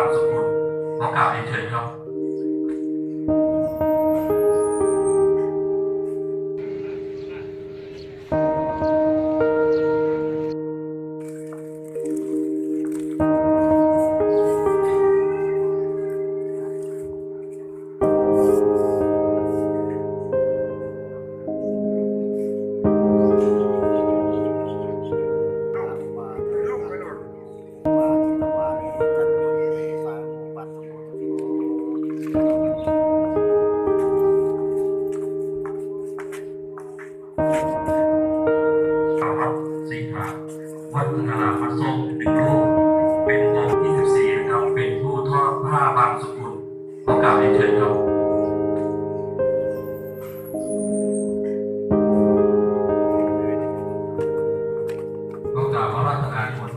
างสุขุมขอกราบเรียนเชิญครับ วัดนาพระทรงหนึ่งรูปเป็นองค์ที่สิบสี่นะครับเป็นผู้ทอดผ้าบางสกุลขอกราบเรียนเชิญครับขอกราบพระราชทานนิมนต์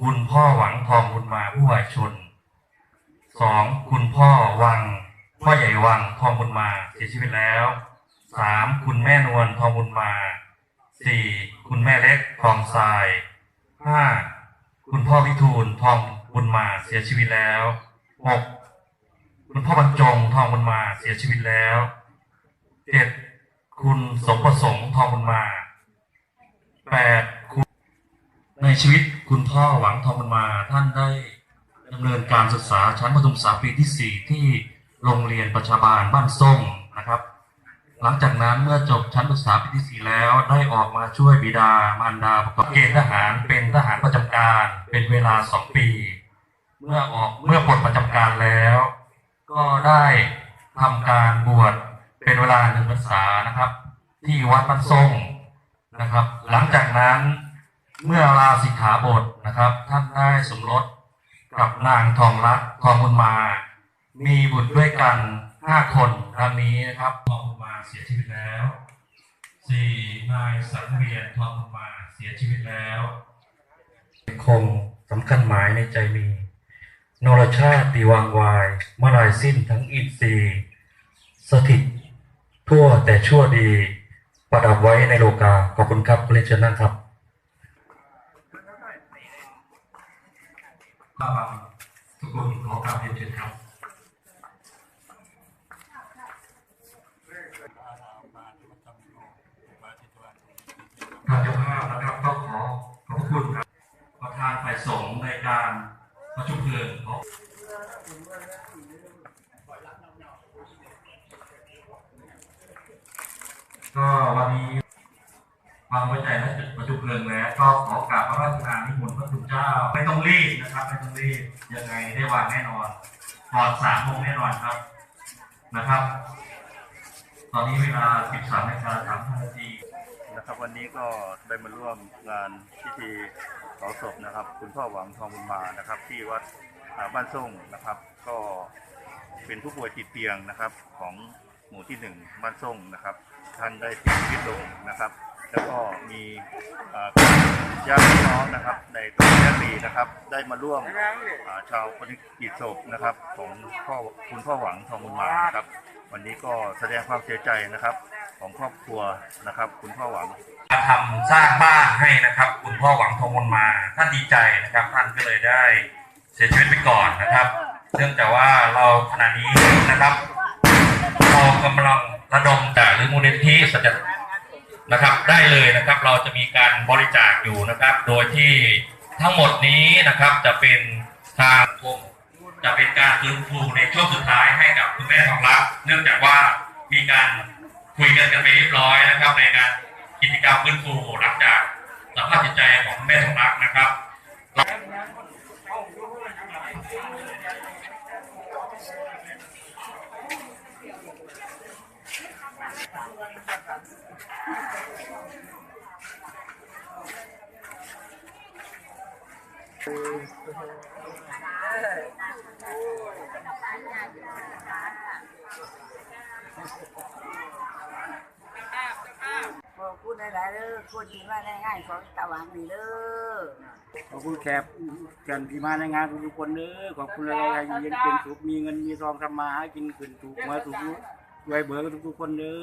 คุณพ่อหวังทองบุญมาผู้วายชน สองคุณพ่อวัง พ่อใหญ่วังทองบุญมาเสียชีวิตแล้วสามคุณแม่นวลทองบุญมาสี่คุณแม่เล็กทองทรายห้าคุณพ่อวิทูลทองบุญมาเสียชีวิตแล้วหกคุณพ่อบรรจงทองบุญมาเสียชีวิตแล้วเจ็ดคุณสมประสงค์ทองบุญมาแปดคุณในชีวิตคุณพ่อหวังทองบุญมาท่านได้ดำเนินการศึกษาชั้นประถมศึกษาปีที่4ที่ โรงเรียนประชาบาลบ้านส่งนะครับ หลังจากนั้นเมื่อจบชั้นศึกษาปีที่4แล้วได้ออกมาช่วยบิดามารดาประกอบเกณฑ์ทหารเป็นทหารประจำการเป็นเวลา2ปี เมื่อออกเมื่อปลดประจำการแล้ว ก็ได้ทำการบวชเป็นเวลาหนึ่งพรรษานะครับ ที่วัดบ้านส่งนะครับ หลังจากนั้นเมื่อลาสิกขาบทนะครับ ท่านได้สมรสกับนางทองรัตทองบุญมา มีบุตรด้วยกันห้าคนดังนี้นะครับทองบุญมาเสียชีวิตแล้วสี่นายสังเวียนทองบุญมาเสียชีวิตแล้วคงสำคัญหมายในใจมี นรชาติตีวางวายเมื่อลายสิ้นทั้งอินทรีย์สถิตทั่วแต่ชั่วดีประดับไว้ในโลกา ขอบคุณครับเรียนเชิญนั่งครับข้าพทุกคนขอกราบเรียนเชิญครับทางเจ้าภาพ นะครับต้องขอขอบคุณครับประธานฝ่ายสงฆ์ในการประชุมเพลิงขอก็วันนี้ความไว้ใจและจุดประชุมเพลิงแล้วก็ขอกราบพระราชทานนิมนต์พระคุณเจ้าไม่ต้องรีบนะครับไม่ต้องรีบยังไงได้วางแน่นอนก่อนสามโมงแน่นอนครับนะครับ ตอนนี้เวลา 13นาฬิกา35นาที วันนี้ก็ได้มาร่วมงานพิธีเผาศพนะครับ คุณพ่อหวังทองบุญมานะครับ ที่วัดบ้านส่งนะครับ ก็เป็นผู้ป่วยติดเตียงนะครับ ของหมู่ที่หนึ่งบ้านส่งนะครับ ท่านได้เสียชีวิตลงนะครับ แล้วก็มีญาติพี่น้องนะครับในตำบลยะรีนะครับ ได้มาร่วมชาวปฏิกิจศพนะครับ ของพ่อคุณพ่อหวังทองบุญมานะครับ วันนี้ก็แสดงความเสียใจนะครับ ของครอบครัวนะครับ คุณพ่อหวังมาทำสร้างบ้านให้นะครับ คุณพ่อหวังทองมนมาท่านดีใจนะครับ ท่านก็เลยได้เสียชีวิตไปก่อนนะครับ เนื่องจากว่าเราขณะนี้นะครับเรากำลังระดมจากหรือมูลนิธิสัจนะครับได้เลยนะครับเราจะมีการบริจาคอยู่นะครับ โดยที่ทั้งหมดนี้นะครับจะเป็นทางกรมจะเป็นการฟื้นฟูในช่วงสุดท้ายให้กับคุณแม่ทองรักเนื่องจากว่ามีการ คุยกันกันไปเรียบร้อยนะครับ ในการกิจกรรมฟื้นฟูหลังจากสภาพจิตใจของแม่ทองรักนะครับขอบ คุณหลายๆเด้อคนที่มาในงายๆของตะวันนี่เด้อขอบคุณแขกกันที่มาในงานทุกคนเด้อขอบคุณหลายๆอยู่เย็นเป็นสุขมีเงินมีทองทำมาหากินขึ้นถูกมาถูกรวยเบิกทุกๆคนเด้อ